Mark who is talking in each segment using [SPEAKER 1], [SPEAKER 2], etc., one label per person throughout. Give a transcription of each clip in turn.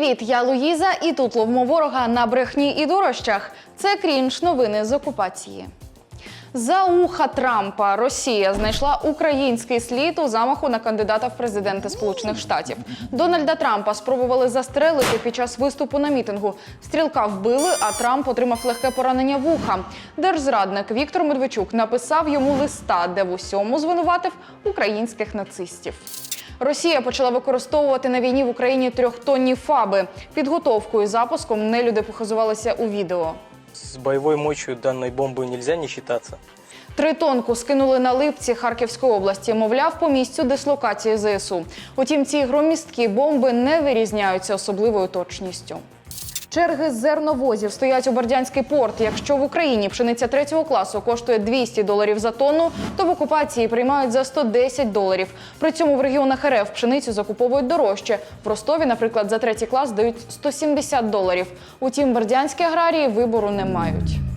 [SPEAKER 1] Привіт, я Луїза, і тут ловмо ворога на брехні і дорожчах. Це крінж новини з окупації. За уха Трампа Росія знайшла український слід у замаху на кандидата в президенти Сполучених Штатів. Дональда Трампа спробували застрелити під час виступу на мітингу. Стрілка вбили, а Трамп отримав легке поранення вуха. Держзрадник Віктор Медведчук написав йому листа, де в усьому звинуватив українських нацистів. Росія почала використовувати на війні в Україні трьохтонні фаби. Підготовкою і запуском нелюди похизувалися у відео.
[SPEAKER 2] С боевой мощью данной бомбы нельзя не считаться.
[SPEAKER 1] Тритонку скинули на липці Харківської області, мовляв, по місцю дислокації ЗСУ. Утім, ці громісткі бомби не вирізняються особливою точністю. Черги з зерновозів стоять у Бердянський порт. Якщо в Україні пшениця третього класу коштує 200 доларів за тонну, то в окупації приймають за 110 доларів. При цьому в регіонах РФ пшеницю закуповують дорожче. В Ростові, наприклад, за третій клас дають 170 доларів. Утім, бердянські аграрії вибору не мають.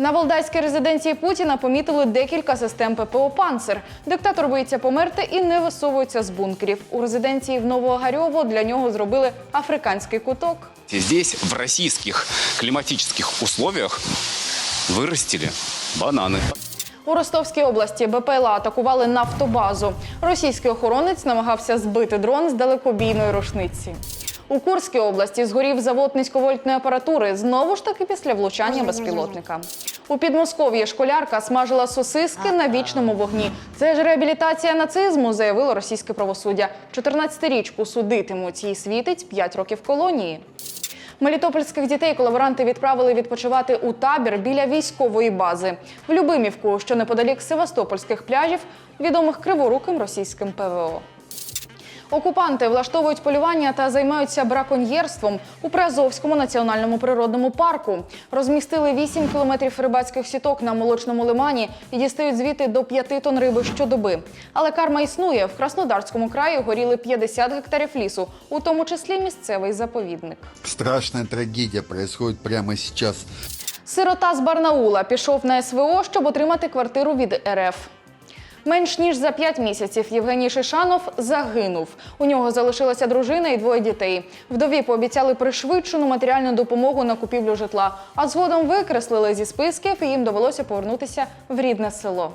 [SPEAKER 1] На Валдайській резиденції Путіна помітили декілька систем ППО «Панцер». Диктатор боїться померти і не висовується з бункерів. У резиденції в Новоогарьово для нього зробили африканський куток.
[SPEAKER 3] Здесь, в российских климатических условиях, вырастили бананы.
[SPEAKER 1] У Ростовській області БПЛА атакували нафтобазу. Російський охоронець намагався збити дрон з далекобійної рушниці. У Курській області згорів завод низьковольтної апаратури знову ж таки після влучання безпілотника. У Підмосков'ї школярка смажила сосиски на вічному вогні. Це ж реабілітація нацизму, заявило російське правосуддя. 14-річку судитимуть. Їй світить 5 років колонії. Мелітопольських дітей колаборанти відправили відпочивати у табір біля військової бази в Любимівку, що неподалік севастопольських пляжів, відомих криворуким російським ПВО. Окупанти влаштовують полювання та займаються браконьєрством у Приазовському національному природному парку. Розмістили 8 кілометрів рибацьких сіток на молочному лимані і дістають звідти до 5 тонн риби щодоби. Але карма існує. В Краснодарському краї горіли 50 гектарів лісу, у тому числі місцевий заповідник.
[SPEAKER 4] Страшная трагедия происходит прямо сейчас.
[SPEAKER 1] Сирота з Барнаула пішов на СВО, щоб отримати квартиру від РФ. Менш ніж за п'ять місяців Євгеній Шишанов загинув. У нього залишилася дружина і двоє дітей. Вдові пообіцяли пришвидшену матеріальну допомогу на купівлю житла, а згодом викреслили зі списків і їм довелося повернутися в рідне село.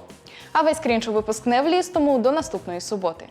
[SPEAKER 1] А весь крінч у випуск не вліз, тому до наступної суботи.